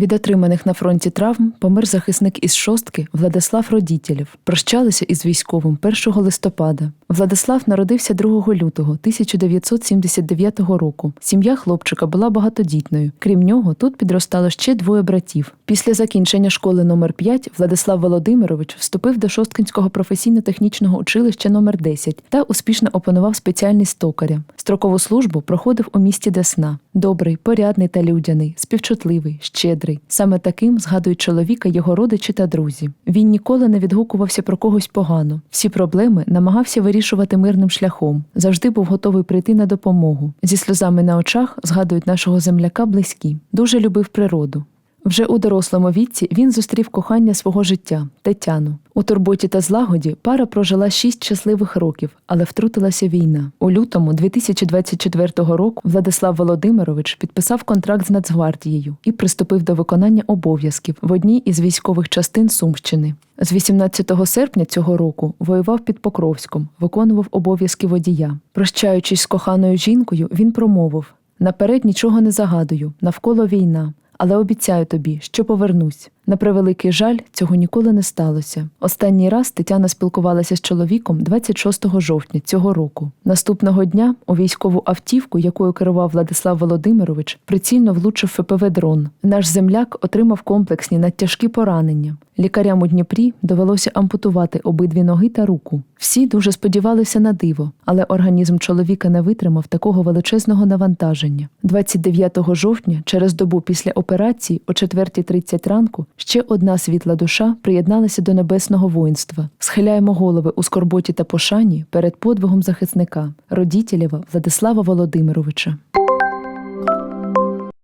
Від отриманих на фронті травм помер захисник із шостки Владислав Родітєлєв. Прощалися із військовим 1 листопада. Владислав народився 2 лютого 1979 року. Сім'я хлопчика була багатодітною. Крім нього, тут підростало ще двоє братів. Після закінчення школи номер 5 Владислав Володимирович вступив до Шосткинського професійно-технічного училища номер 10 та успішно опанував спеціальність токаря. Строкову службу проходив у місті Десна. Добрий, порядний та людяний, співчутливий, щедрий. Саме таким згадують чоловіка його родичі та друзі. Він ніколи не відгукувався про когось погано. Всі проблеми намагався вирішувати мирним шляхом. Завжди був готовий прийти на допомогу. Зі сльозами на очах згадують нашого земляка близькі. Дуже любив природу. Вже у дорослому віці він зустрів кохання свого життя Тетяну. У турботі та злагоді пара прожила шість щасливих років, але втрутилася війна. У лютому 2024 року Владислав Володимирович підписав контракт з Нацгвардією і приступив до виконання обов'язків в одній із військових частин Сумщини. З 18 серпня цього року воював під Покровськом, виконував обов'язки водія. Прощаючись з коханою жінкою, він промовив: Наперед нічого не загадую, навколо війна. Але обіцяю тобі, що повернусь. На превеликий жаль, цього ніколи не сталося. Останній раз Тетяна спілкувалася з чоловіком 26 жовтня цього року. Наступного дня у військову автівку, якою керував Владислав Володимирович, прицільно влучив ФПВ дрон. Наш земляк отримав комплексні надтяжкі поранення. Лікарям у Дніпрі довелося ампутувати обидві ноги та руку. Всі дуже сподівалися на диво, але організм чоловіка не витримав такого величезного навантаження. 29 жовтня, через добу після операції, о 4.30 ранку, ще одна світла душа приєдналася до небесного воїнства. Схиляємо голови у скорботі та пошані перед подвигом захисника родітелєва Владислава Володимировича.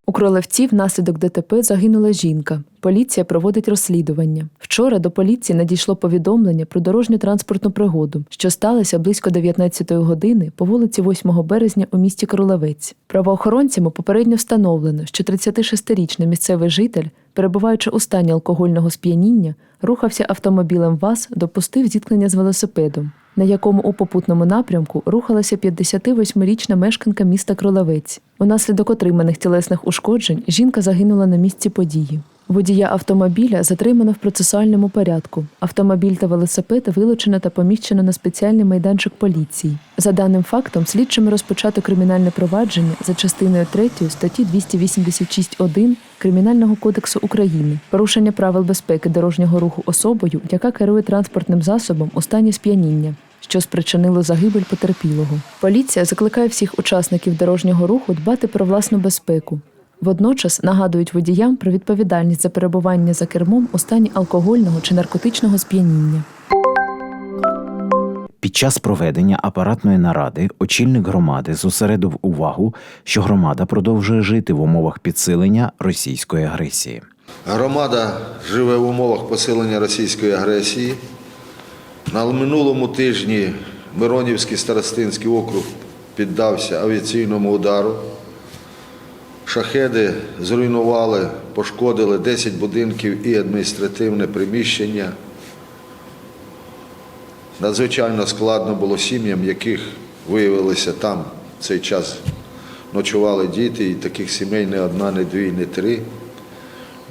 У Кролевці внаслідок ДТП загинула жінка. Поліція проводить розслідування. Вчора до поліції надійшло повідомлення про дорожню транспортну пригоду, що сталося близько 19-ї години по вулиці 8 березня у місті Кролевець. Правоохоронцями попередньо встановлено, що 36-річний місцевий житель, перебуваючи у стані алкогольного сп'яніння, рухався автомобілем ВАЗ, допустив зіткнення з велосипедом на якому у попутному напрямку рухалася 58-річна мешканка міста Кролевець. Унаслідок отриманих тілесних ушкоджень жінка загинула на місці події. Водія автомобіля затримано в процесуальному порядку. Автомобіль та велосипед вилучено та поміщено на спеціальний майданчик поліції. За даним фактом, слідчими розпочато кримінальне провадження за частиною 3 статті 286.1 Кримінального кодексу України порушення правил безпеки дорожнього руху особою, яка керує транспортним засобом у стані сп'яніння. Що спричинило загибель потерпілого. Поліція закликає всіх учасників дорожнього руху дбати про власну безпеку. Водночас нагадують водіям про відповідальність за перебування за кермом у стані алкогольного чи наркотичного сп'яніння. Під час проведення апаратної наради очільник громади зосередив увагу, що громада продовжує жити в умовах підсилення російської агресії. Громада живе в умовах посилення російської агресії. На минулому тижні Миронівський старостинський округ піддався авіаційному удару. Шахеди зруйнували, пошкодили 10 будинків і адміністративне приміщення. Надзвичайно складно було сім'ям, яких виявилося там в цей час ночували діти, і таких сімей не одна, не дві, не три.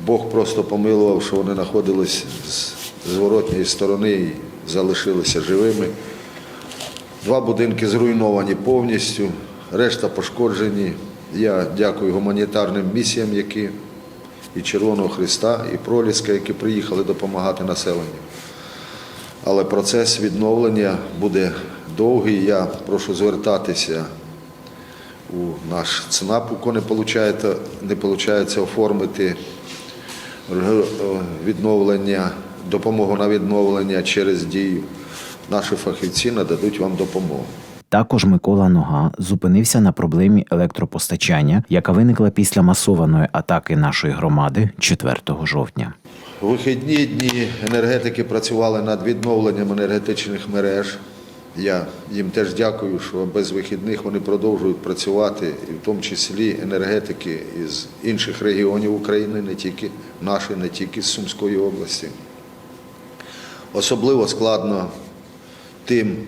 Бог просто помилував, що вони знаходились з зворотньої сторони залишилися живими. Два будинки зруйновані повністю, решта пошкоджені. Я дякую гуманітарним місіям, які і Червоного Христа, і Проліска, які приїхали допомагати населенню. Але процес відновлення буде довгий. Я прошу звертатися у наш ЦНАП, у не виходить, не виходить оформити відновлення, допомогу на відновлення через дію. Наші фахівці нададуть вам допомогу. Також Микола Нога зупинився на проблемі електропостачання, яка виникла після масованої атаки нашої громади 4 жовтня. У вихідні дні енергетики працювали над відновленням енергетичних мереж. Я їм теж дякую, що без вихідних вони продовжують працювати, і в тому числі енергетики із інших регіонів України, не тільки наші, не тільки з Сумської області. Особливо складно тим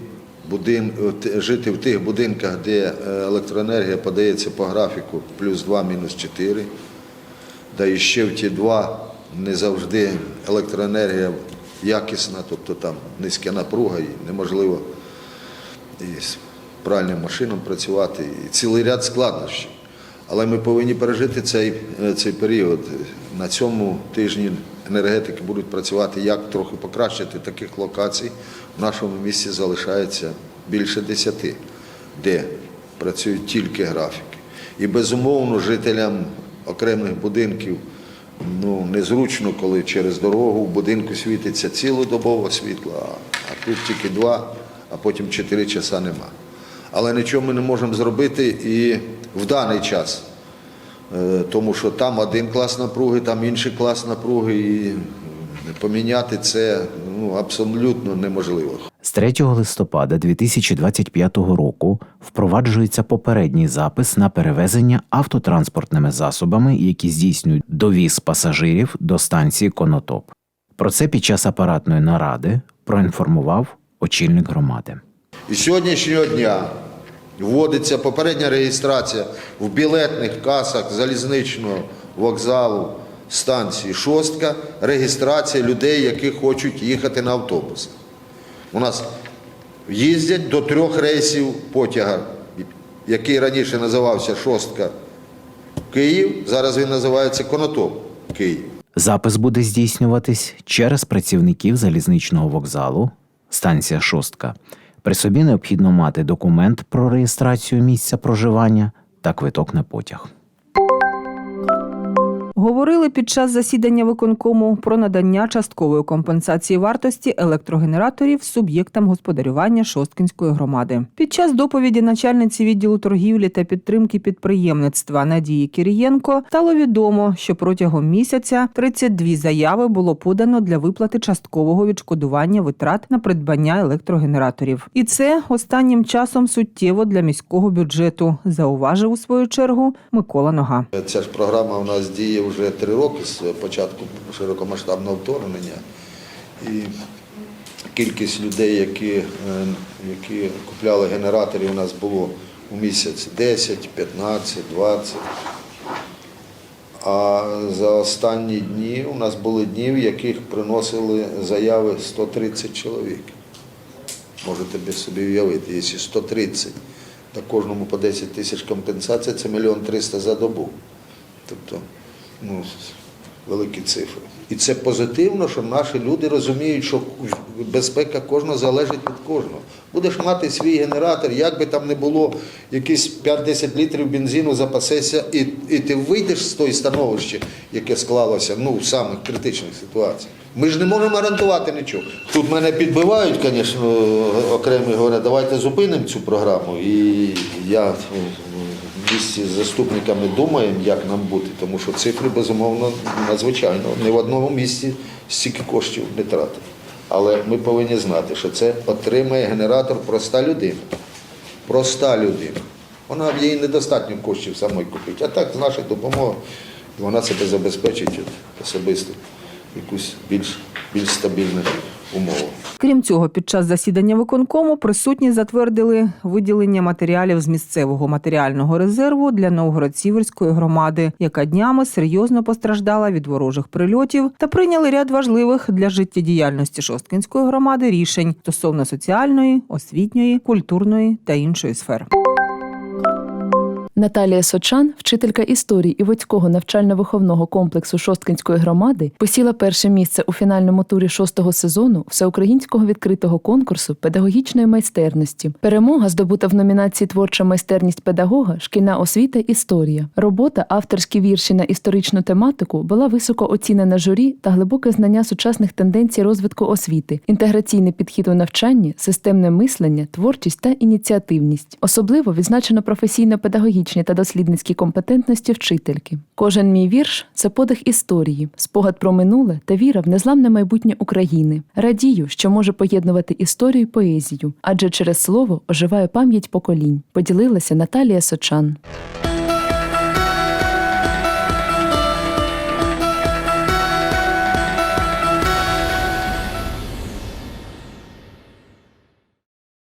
будин... жити в тих будинках, де електроенергія подається по графіку плюс 2, мінус 4, да і ще в ті два не завжди електроенергія якісна, тобто там низька напруга і неможливо і з пральним машинам працювати, і цілий ряд складнощів. Але ми повинні пережити цей, е, цей період. На цьому тижні енергетики будуть працювати, як трохи покращити таких локацій. В нашому місті залишається більше десяти, де працюють тільки графіки. І безумовно жителям окремих будинків ну, незручно, коли через дорогу в будинку світиться цілодобово світло, а, а тут тільки два, а потім чотири часа нема. Але нічого ми не можемо зробити і в даний час, Е, тому що там один клас напруги, там інший клас напруги, і поміняти це ну, абсолютно неможливо. З 3 листопада 2025 року впроваджується попередній запис на перевезення автотранспортними засобами, які здійснюють довіз пасажирів до станції Конотоп. Про це під час апаратної наради проінформував очільник громади. І сьогоднішнього дня вводиться попередня реєстрація в білетних касах залізничного вокзалу станції Шостка, реєстрація людей, які хочуть їхати на автобусах. У нас їздять до трьох рейсів потяга, який раніше називався Шостка Київ, зараз він називається Конотоп Київ. Запис буде здійснюватись через працівників залізничного вокзалу, станція Шостка. При собі необхідно мати документ про реєстрацію місця проживання та квиток на потяг. Говорили під час засідання виконкому про надання часткової компенсації вартості електрогенераторів суб'єктам господарювання Шосткінської громади. Під час доповіді начальниці відділу торгівлі та підтримки підприємництва Надії Кірієнко стало відомо, що протягом місяця 32 заяви було подано для виплати часткового відшкодування витрат на придбання електрогенераторів. І це останнім часом суттєво для міського бюджету, зауважив у свою чергу Микола Нога. Ця ж програма у нас діє вже три роки з початку широкомасштабного вторгнення. І кількість людей, які, е, які купляли генератори, у нас було у місяць 10, 15, 20. А за останні дні у нас були дні, в яких приносили заяви 130 чоловік. Можете собі уявити, якщо 130, та кожному по 10 тисяч компенсація, це мільйон 300 за добу. Тобто, ну, великі цифри. І це позитивно, що наші люди розуміють, що безпека кожного залежить від кожного. Будеш мати свій генератор, як би там не було, якісь 5-10 літрів бензину запасешся, і, і ти вийдеш з того становища, яке склалося ну, в самих критичних ситуаціях. Ми ж не можемо гарантувати нічого. Тут мене підбивають, звісно, окремі говорять, давайте зупинимо цю програму. І я в місті з заступниками думаємо, як нам бути, тому що цифри, безумовно, надзвичайно. Не в одному місці стільки коштів не тратить. Але ми повинні знати, що це отримає генератор проста людина. Проста людина. Вона їй недостатньо коштів самої купити. А так, з нашої допомоги, вона себе забезпечить особисто якусь більш, більш стабільну умову. Крім цього, під час засідання виконкому присутні затвердили виділення матеріалів з місцевого матеріального резерву для Новгород-Сіверської громади, яка днями серйозно постраждала від ворожих прильотів, та прийняли ряд важливих для життєдіяльності Шосткінської громади рішень стосовно соціальної, освітньої, культурної та іншої сфер. Наталія Сочан, вчителька історії Івоцького навчально-виховного комплексу Шосткинської громади, посіла перше місце у фінальному турі шостого сезону всеукраїнського відкритого конкурсу педагогічної майстерності. Перемога здобута в номінації Творча майстерність педагога, шкільна освіта, історія. Робота, авторські вірші на історичну тематику була високо оцінена журі та глибоке знання сучасних тенденцій розвитку освіти, інтеграційний підхід у навчанні, системне мислення, творчість та ініціативність. Особливо відзначено професійно-педагогічні та дослідницькі компетентності вчительки. Кожен мій вірш це подих історії, спогад про минуле та віра в незламне майбутнє України. Радію, що може поєднувати історію і поезію, адже через слово оживає пам'ять поколінь. Поділилася Наталія Сочан.